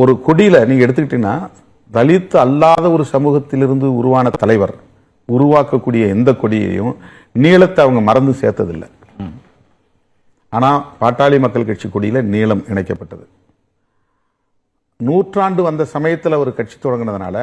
ஒரு கொடியில் நீங்கள் எடுத்துக்கிட்டீங்கன்னா தலித் அல்லாத ஒரு சமூகத்திலிருந்து உருவான தலைவர் உருவாக்கக்கூடிய எந்த கொடியையும் நீளத்தை அவங்க மறந்து சேர்த்ததில்லை. ஆனால் பாட்டாளி மக்கள் கட்சி கொடியில் நீளம் இணைக்கப்பட்டது. நூற்றாண்டு வந்த சமயத்தில் ஒரு கட்சி தொடங்கினதுனால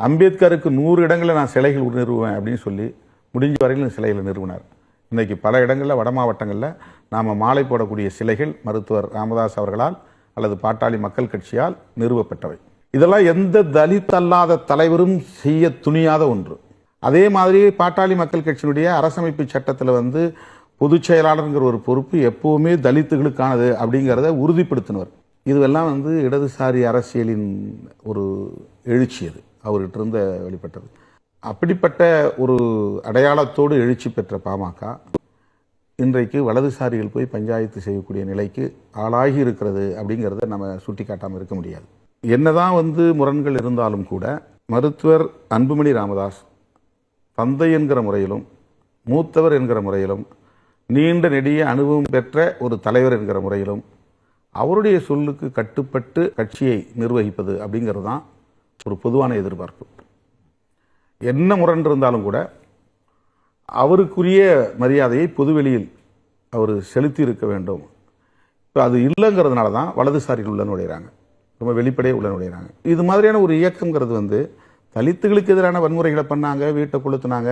அம்பேத்கருக்கு நூறு இடங்களில் நான் சிலைகள் நிறுவுவேன் அப்படின்னு சொல்லி முடிஞ்ச வரையிலும் சிலைகளை நிறுவினார். இன்றைக்கி பல இடங்களில் வட மாவட்டங்களில் நாம் மாலை போடக்கூடிய சிலைகள் மருத்துவர் ராமதாஸ் அவர்களால் அல்லது பாட்டாளி மக்கள் கட்சியால் நிறுவப்பட்டவை. இதெல்லாம் எந்த தலித் அல்லாத தலைவரும் செய்ய துணியாத ஒன்று. அதே மாதிரி பாட்டாளி மக்கள் கட்சியினுடைய அரசமைப்பு சட்டத்தில் வந்து பொதுச் செயலாளருங்கிற ஒரு பொறுப்பு எப்பவுமே தலித்துகளுக்கானது அப்படிங்கிறத உறுதிப்படுத்தினவர். இதுவெல்லாம் வந்து இடதுசாரி அரசியலின் ஒரு எழுச்சி அது. அவர்கிட்ட இருந்த வெளிப்பட்டது. அப்படிப்பட்ட ஒரு அடையாளத்தோடு எழுச்சி பெற்ற பாமக இன்றைக்கு வலதுசாரிகள் போய் பஞ்சாயத்து செய்யக்கூடிய நிலைக்கு ஆளாகி இருக்கிறது அப்படிங்கிறத நம்ம சுட்டி காட்டாமல் இருக்க முடியாது. என்னதான் வந்து முரண்கள் இருந்தாலும் கூட மருத்துவர் அன்புமணி ராமதாஸ் தந்தை என்கிற முறையிலும் மூத்தவர் என்கிற முறையிலும் நீண்ட நெடிய அனுபவம் பெற்ற ஒரு தலைவர் என்கிற முறையிலும் அவருடைய சொல்லுக்கு கட்டுப்பட்டு கட்சியை நிர்வகிப்பது அப்படிங்கிறது தான் ஒரு பொதுவான எதிர்பார்ப்பு. என்ன முரண் இருந்தாலும் கூட அவருக்குரிய மரியாதையை பொதுவெளியில் அவர் செலுத்தி இருக்க வேண்டும். இப்போ அது இல்லைங்கிறதுனால தான் வலதுசாரிகள் உள்ள நுழையிறாங்க. ரொம்ப வெளிப்படையாக உள்ள நுழையிறாங்க. இது மாதிரியான ஒரு இயக்கம்ங்கிறது வந்து தலித்துகளுக்கு எதிரான வன்முறைகளை பண்ணாங்க வீட்டை கொளுத்துனாங்க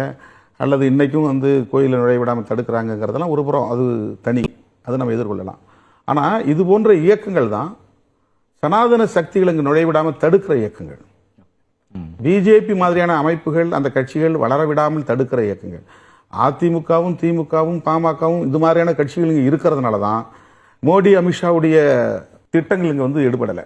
அல்லது இன்னைக்கும் வந்து கோயிலில் நுழைய விடாமல் தடுக்கிறாங்கங்கிறதெல்லாம் ஒரு புறம் அது தனி. அதை நம்ம எதிர்கொள்ளலாம். ஆனால் இது போன்ற இயக்கங்கள் தான் சனாதன சக்திகள் இங்கு நுழைவிடாமல் தடுக்கிற இயக்கங்கள். பிஜேபி மாதிரியான அமைப்புகள் அந்த கட்சிகள் வளர விடாமல் தடுக்கிற இயக்கங்கள். அதிமுகவும் திமுகவும் பாமகவும் இது மாதிரியான கட்சிகள் இங்கே இருக்கிறதுனால தான் மோடி அமித்ஷாவுடைய திட்டங்கள் இங்கே வந்து எடுபடலை